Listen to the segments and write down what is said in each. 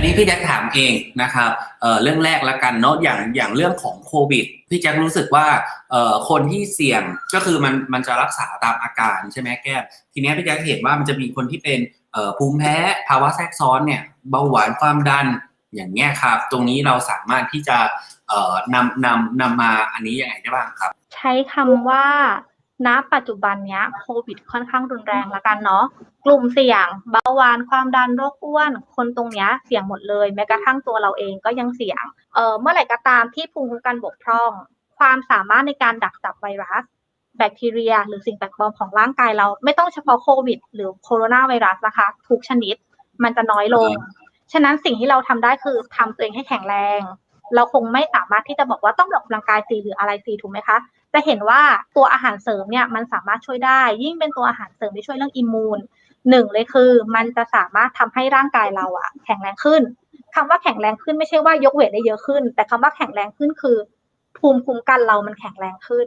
อันนี้พี่แจ็คถามเองนะครับเเรื่องแรกละกันเนาะอย่างอย่างเรื่องของโควิดพี่แจ็ครู้สึกว่าคนที่เสี่ยงก็คือมันมันจะรักษาตามอาการใช่ไหมแก้มทีนี้พี่แจ็คเห็นว่ามันจะมีคนที่เป็นภูมิแพ้ภาวะแทรกซ้อนเนี่ยเบาหวานความดันอย่างเงี้ยครับ ตรงนี้เราสามารถที่จะนำนำนำมาอันนี้ยังไงได้บ้างครับ ใช้คำว่า ณปัจจุบันเนี้ยโควิดค่อนข้างรุนแรงละกันเนาะกลุ่มเสี่ยงเบาหวานความดันโรคอ้วน คนตรงเนี้ยเสี่ยงหมดเลย แม้กระทั่งตัวเราเองก็ยังเสี่ยงเอ่อเมื่อไหร่ก็ตามที่ภูมิคุ้มกันบกพร่อง ความสามารถในการดักจับไวรัส แบคทีเรีย หรือสิ่งแปลกปลอมของร่างกายเราไม่ต้องเฉพาะโควิด หรือโคโรนาไวรัสนะคะ ทุกชนิดมันจะน้อยลง ฉะนั้นสิ่งที่เราทำได้คือทำตัวเองให้แข็งแรง เราคงไม่สามารถที่จะบอกว่าต้องออกกำลังกายสีหรืออะไรสีถูกไหมคะ จะเห็นว่าตัวอาหารเสริมเนี่ยมันสามารถช่วยได้ ยิ่งเป็นตัวอาหารเสริมที่ช่วยเรื่องอิมมูนหนึ่งเลยคือ มันจะสามารถทำให้ร่างกายเราอะแข็งแรงขึ้นคำว่าแข็งแรงขึ้นไม่ใช่ว่ายกเวทได้เยอะขึ้น แต่คำว่าแข็งแรงขึ้นคือ ภูมิคุ้มกันเรามันแข็งแรงขึ้น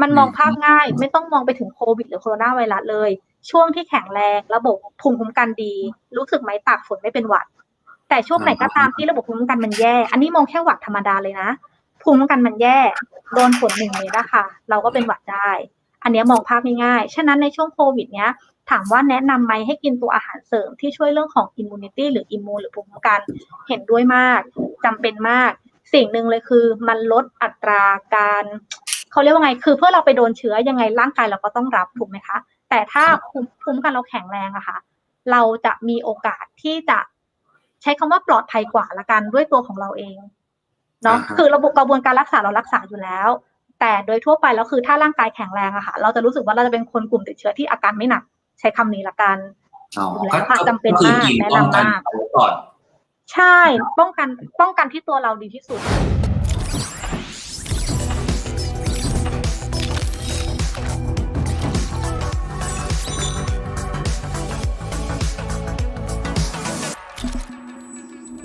มันมองภาพง่าย ไม่ต้องมองไปถึงโควิดหรือโคโรนาไวรัสเลย ช่วงที่แข็งแรงระบบภูมิคุ้มกันดี รู้สึกไหมตากฝนไม่เป็นหวัด แต่ช่วงไหนก็ตามที่ระบบภูมิคุ้มกันมันแย่ อันนี้มองแค่หวัดธรรมดาเลยนะ ภูมิคุ้มกันมันแย่โดนฝนหนึ่งเมตรอะค่ะ เราก็เป็นหวัดได้ อันนี้มองภาพง่ายๆฉะนั้นในช่วงโควิดเนี้ยถามว่าแนะนำไหมให้กินตัวอาหารเสริมที่ช่วยเรื่องของอิมมูเนตี้หรืออิมมูนหรือภูมิคุ้มกันเห็นด้วยมากจำเป็นมาก สิ่งหนึ่งเลยคือมันลดอัตราการเขาเรียกว่าไง คือเพื่อเราไปโดนเชื้อยังไงร่างกายเราก็ต้องรับถูกไหมคะ แต่ถ้าภูมิคุ้มกันเราแข็งแรงอะค่ะ เราจะมีโอกาสที่จะใช้คำว่าปลอดภัยกว่าละกันด้วยตัวของเราเอง เนาะอ่าฮะคือระบบกระบวนการรักษาเรารักษาอยู่แล้ว แต่โดยทั่วไปแล้วคือถ้าร่างกายแข็งแรงอะค่ะเราจะรู้สึกว่าเราจะเป็นคนกลุ่มติดเชื้อที่อาการไม่หนัก ใช้คำนี้ละกันอ๋ออยู่แล้ก็วค่ะจำเป็นก็คือมากกินแนะป้องนำกันมากเอาไว้ก่อนใช่ป้องกันป้องกันที่ตัวเราดีที่สุด